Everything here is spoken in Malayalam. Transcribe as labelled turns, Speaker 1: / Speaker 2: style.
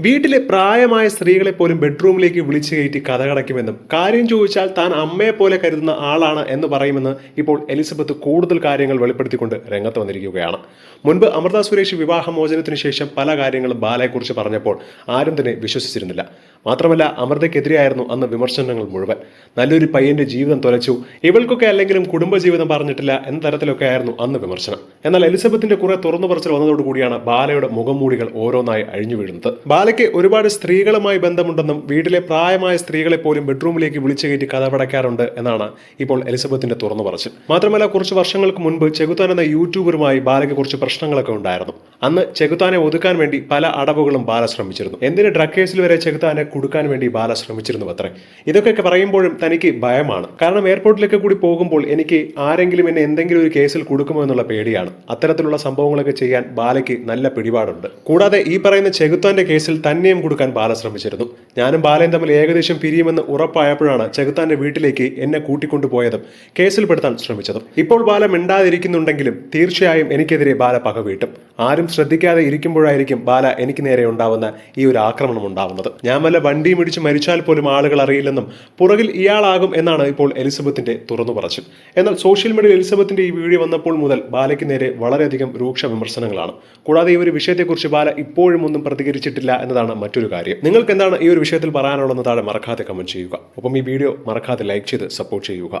Speaker 1: വീട്ടിലെ പ്രായമായ സ്ത്രീകളെ പോലും ബെഡ്റൂമിലേക്ക് വിളിച്ചു കയറ്റി കഥകടയ്ക്കുമെന്നും കാര്യം ചോദിച്ചാൽ താൻ അമ്മയെ പോലെ കരുതുന്ന ആളാണ് എന്ന് പറയുമെന്ന് ഇപ്പോൾ എലിസബത്ത് കൂടുതൽ കാര്യങ്ങൾ വെളിപ്പെടുത്തിക്കൊണ്ട് രംഗത്ത് വന്നിരിക്കുകയാണ്. മുൻപ് അമൃത സുരേഷ് വിവാഹമോചനത്തിന് ശേഷം പല കാര്യങ്ങളും ബാലയെക്കുറിച്ച് പറഞ്ഞപ്പോൾ ആരും തന്നെ വിശ്വസിച്ചിരുന്നില്ല. മാത്രമല്ല അമൃതയ്ക്കെതിരെയായിരുന്നു അന്ന് വിമർശനങ്ങൾ മുഴുവൻ. നല്ലൊരു പയ്യന്റെ ജീവിതം തുലച്ചു ഇവൾക്കൊക്കെ അല്ലെങ്കിലും കുടുംബജീവിതം പറഞ്ഞിട്ടില്ല എന്ന തരത്തിലൊക്കെ ആയിരുന്നു അന്ന് വിമർശനം. എന്നാൽ എലിസബത്തിന്റെ കുറെ തുറന്നു പറച്ചിൽ വന്നതോടുകൂടിയാണ് ബാലയുടെ മുഖംമൂടികൾ ഓരോന്നായി അഴിഞ്ഞു വീഴുന്നത്. ബാലയ്ക്ക് ഒരുപാട് സ്ത്രീകളുമായി ബന്ധമുണ്ടെന്നും വീട്ടിലെ പ്രായമായ സ്ത്രീകളെ പോലും ബെഡ്റൂമിലേക്ക് വിളിച്ചു കയറ്റി കഥപടയ്ക്കാറുണ്ട് എന്നാണ് ഇപ്പോൾ എലിസബത്തിന്റെ തുറന്നു പറച്ചിൽ. മാത്രമല്ല കുറച്ച് വർഷങ്ങൾക്ക് മുൻപ് ചെകുത്താൻ എന്ന യൂട്യൂബറുമായി ബാലയ്ക്ക് കുറച്ച് പ്രശ്നങ്ങളൊക്കെ ഉണ്ടായിരുന്നു. അന്ന് ചെകുത്താനെ ഒതുക്കാൻ വേണ്ടി പല അടവുകളും ബാല ശ്രമിച്ചിരുന്നു. എന്തിന് ഡ്രഗ് കേസിൽ വരെ ചെകുത്താനെ കൊടുക്കാൻ വേണ്ടി ബാല ശ്രമിച്ചിരുന്നു അത്രേ ഇതൊക്കെ പറയുമ്പോഴും തനിക്ക് ഭയമാണ്. കാരണം എയർപോർട്ടിലേക്ക് കൂടി പോകുമ്പോൾ എനിക്ക് ആരെങ്കിലും എന്നെ എന്തെങ്കിലും ഒരു കേസിൽ കൊടുക്കുമോ എന്നുള്ള പേടിയാണ്. അത്തരത്തിലുള്ള സംഭവങ്ങളൊക്കെ ചെയ്യാൻ ബാലയ്ക്ക് നല്ല പിടിപാടുണ്ട്. കൂടാതെ ഈ പറയുന്ന ചെകുത്താന്റെ കേസിൽ തന്നെയും കൊടുക്കാൻ ബാല ശ്രമിച്ചിരുന്നു. ഞാനും ബാലയും തമ്മിൽ ഏകദേശം പിരിയുമെന്ന് ഉറപ്പായപ്പോഴാണ് ചെകുത്താന്റെ വീട്ടിലേക്ക് എന്നെ കൂട്ടിക്കൊണ്ടുപോയതും കേസിൽപ്പെടുത്താൻ ശ്രമിച്ചതും. ഇപ്പോൾ ബാലം മിണ്ടാതിരിക്കുന്നുണ്ടെങ്കിലും തീർച്ചയായും എനിക്കെതിരെ ബാല പക വീട്ടും. ആരും ശ്രദ്ധിക്കാതെ ഇരിക്കുമ്പോഴായിരിക്കും ബാല എനിക്ക് നേരെ ഉണ്ടാവുന്ന ഈ ഒരു ആക്രമണം ഉണ്ടാവുന്നത്. ഞാൻ വല്ല വണ്ടിയും ഇടിച്ച് മരിച്ചാൽ പോലും ആളുകൾ അറിയില്ലെന്നും പുറകിൽ ഇയാളാകും എന്നാണ് ഇപ്പോൾ എലിസബത്തിന്റെ തുറന്നു പറച്ചിൽ. എന്നാൽ സോഷ്യൽ മീഡിയയിൽ എലിസബത്തിന്റെ ഈ വീഡിയോ വന്നപ്പോൾ മുതൽ ബാലയ്ക്ക് നേരെ വളരെയധികം രൂക്ഷ വിമർശനങ്ങളാണ്. കൂടാതെ ഈ ഒരു വിഷയത്തെക്കുറിച്ച് ബാല ഇപ്പോഴും ഒന്നും പ്രതികരിച്ചിട്ടില്ല എന്നതാണ് മറ്റൊരു കാര്യം. നിങ്ങൾക്ക് എന്താണ് ഈ ഒരു വിഷയത്തിൽ പറയാനുള്ളതെന്ന് താഴെ മറക്കാതെ കമന്റ് ചെയ്യുക. ഒപ്പം ഈ വീഡിയോ മറക്കാതെ ലൈക്ക് ചെയ്ത് സപ്പോർട്ട് ചെയ്യുക.